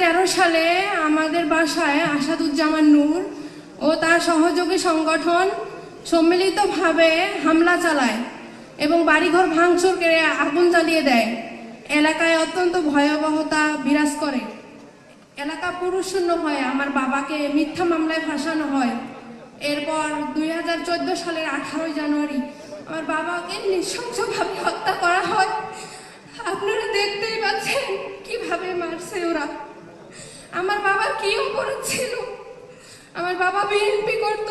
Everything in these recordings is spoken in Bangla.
সালে আমাদের বাসায় আসাদুজ্জামান নূর ও তার সহযোগী সংগঠন সম্মিলিতভাবে হামলা চালায় এবং বাড়িঘর ভাঙচুর করে আগুন জ্বালিয়ে দেয়। এলাকায় অত্যন্ত ভয়াবহতা বিরাজ করে। এলাকা পুরুষশূন্য হয় আমার বাবাকে মিথ্যা মামলায় ফাঁসানো হয়। এরপর দুই হাজার চোদ্দ সালের আঠারোই জানুয়ারি আমার বাবাকে নৃশংসভাবে হত্যা করা হয়। আপনারা দেখতেই পাচ্ছেন কীভাবে মারছে ওরা। আমার বাবার কি অপরাধ ছিল? আমার বাবা বিএনপি করত,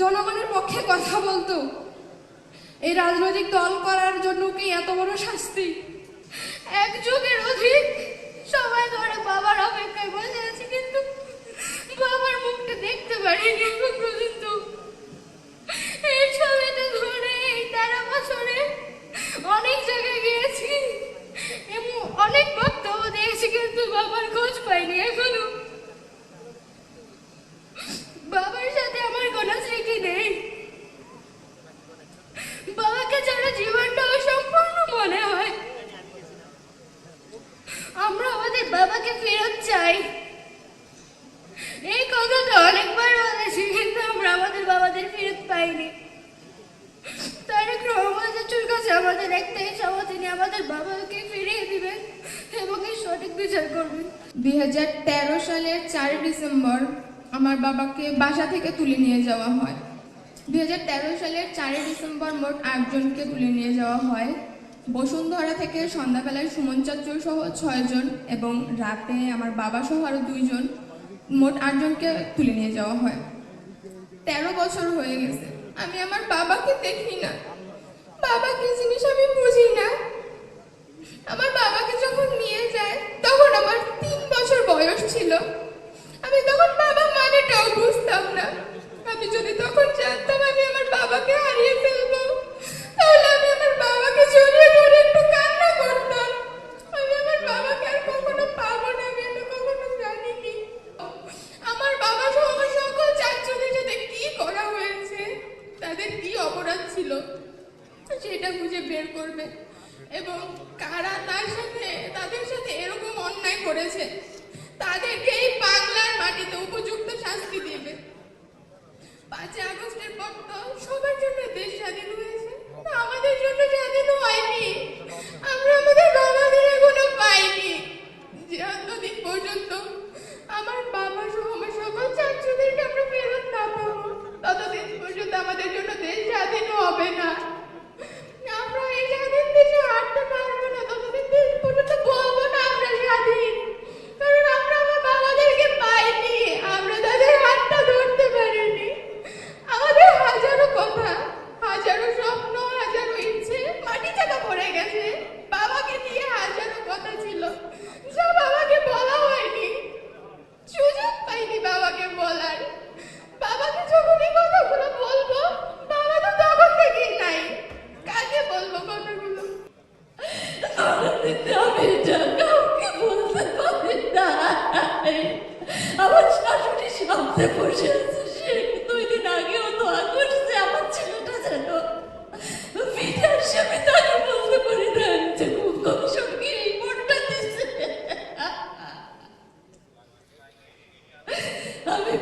জনগণের পক্ষে কথা বলতো। এই রাজনৈতিক দল করার জন্য কি এত বড় শাস্তি? এক যুগের অধিক সবাই ধরে বাবার অপেক্ষায় বসে আছি, কিন্তু বাবার মুখটা দেখতে পারিনি এখন পর্যন্ত। এই ছবিটা ধরে এই তেরো বছরে অনেক জায়গায় গিয়েছি অনেক বক্তব্য দিয়েছি, কিন্তু বাবার খোঁজ পাইনি এখনও। বাবার সাথে আমার কোনো স্মৃতি নেই। বাবাকে ছাড়া জীবনটা অসম্পূর্ণ মনে হয়। আমরা আমাদের বাবাকে ফেরত চাই। এই কথাটা অনেকবার বলেছি, কিন্তু আমরা আমাদের বাবাদের ফেরত পাইনি। তারেক রহমানের কাছে আমাদের একটাই চাওয়া তিনি আমাদের বাবাকে ফিরিয়ে দিবেন এবং সঠিক বিচার করবেন। দুই হাজার তেরো সালের চারই ডিসেম্বর আমার বাবাকে বাসা থেকে তুলে নিয়ে যাওয়া হয়। দু হাজার তেরো সালের চারই ডিসেম্বর মোট আটজনকে তুলে নিয়ে যাওয়া হয়। বসুন্ধরা থেকে সন্ধ্যাবেলায় সুমন চাচু সহ ছয়জন এবং রাতে আমার বাবা সহ আরও দুইজন মোট আটজনকে তুলে নিয়ে যাওয়া হয়। তেরো বছর হয়ে গেছে। আমি আমার বাবাকে দেখি না। বাবা কি জিনিস আমি বুঝি না। আমার বাবাকে যখন অপরাধ ছিল, সেটা খুঁজে বের করবে। এবং কারা তার সাথে, তাদের সাথে এরকম অন্যায় করেছে তাদেরকে এই বাংলার মাটিতে উপযুক্ত শাস্তি দিবে। পাঁচই আগস্টের পর তো সবার জন্য দেশ স্বাধীন হয়েছে। আমাদের জন্য স্বাধীন হয়নি। আমরা আমাদের বাবাদের এখনও পাইনি। যতদিন পর্যন্ত আমার ততদিন পর্যন্ত আমাদের জন্য দেশ স্বাধীন হবে না শাশুড়ি পড়ছে। দুই দিন আগেও দোয়া করছে আমার ছেলেটা যেন ফিরে আসে আমি তাকে বলতে পারি না, যে ভোটটা দিচ্ছে আমি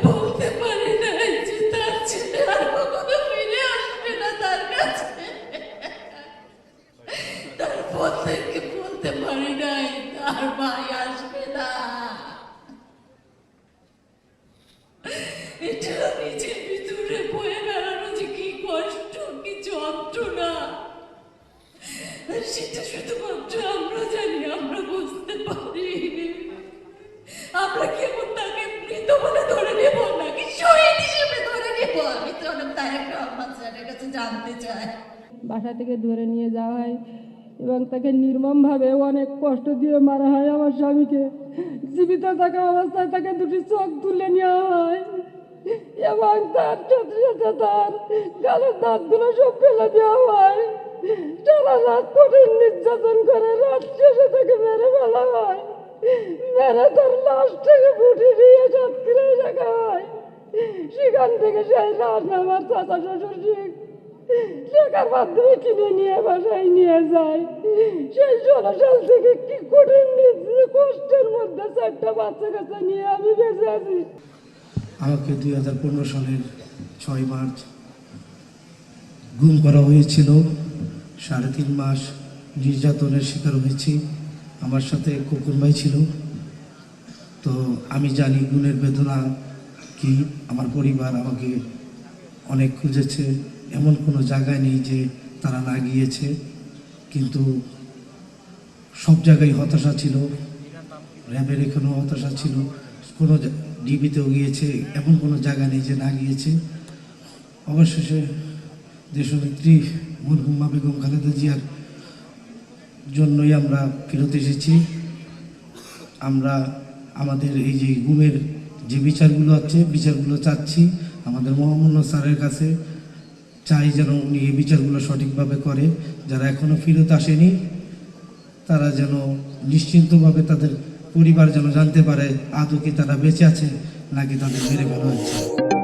থেকে ধরে নিয়ে যাওয়া হয় এবং তাকে নির্মমভাবে অনেক কষ্ট দিয়ে মারা হয় আমার স্বামীকে। জীবিত থাকা অবস্থায় তাকে দুটি চোখ তুলে নেওয়া হয় এবং তার সাথে সাথে তার গালের দাঁতগুলো সব ফেলে দেওয়া হয়। সারা রাত কঠিন নির্যাতন করে রাত শেষে তাকে মেরে ফেলা হয়। মেরে তার লাশটাকে ফুটে নিয়ে সাতক্ষীরায় রাখা হয়। সেখান থেকে সেই লাশ আমার চাচা শ্বশুর টাকার মাধ্যমে কিনে নিয়ে বাসায় নিয়ে যায়। সেই ষোলো থেকে কি কঠিন কষ্টের মধ্যে চারটা বাচ্চা কাচ্চা নিয়ে আমি বেঁচে আছি। আমাকে দুই হাজার পনেরো সালের ছয় মার্চ গুম করা হয়েছিল। সাড়ে তিন মাস নির্যাতনের শিকার হয়েছি। আমার সাথে কুকুর ভাই ছিল। তো আমি জানি গুণের বেদনা কি। আমার পরিবার আমাকে অনেক খুঁজেছে। এমন কোনো জায়গায় নেই যে তারা না গিয়েছে কিন্তু সব জায়গায় হতাশা ছিল, র্যাবের এখানেও হতাশা ছিল, কোনো ডিবিতেও গিয়েছে, এমন কোনো জায়গা নেই যে না গিয়েছে অবশেষে দেশনেত্রী মরহুমা বেগম খালেদা জিয়ার জন্যই আমরা ফেরত এসেছি। আমরা আমাদের এই যে গুমের যে বিচারগুলো আছে, বিচারগুলো চাচ্ছি আমাদের মোহাম্মদ স্যারের কাছে। চাই যেন উনি এই বিচারগুলো সঠিকভাবে করে। যারা এখনও ফেরত আসেনি, তারা যেন নিশ্চিন্তভাবে তাদের পরিবার যেন জানতে পারে, আদৌ কি তারা বেঁচে আছে নাকি তাদের মেরে ফেলা হচ্ছে।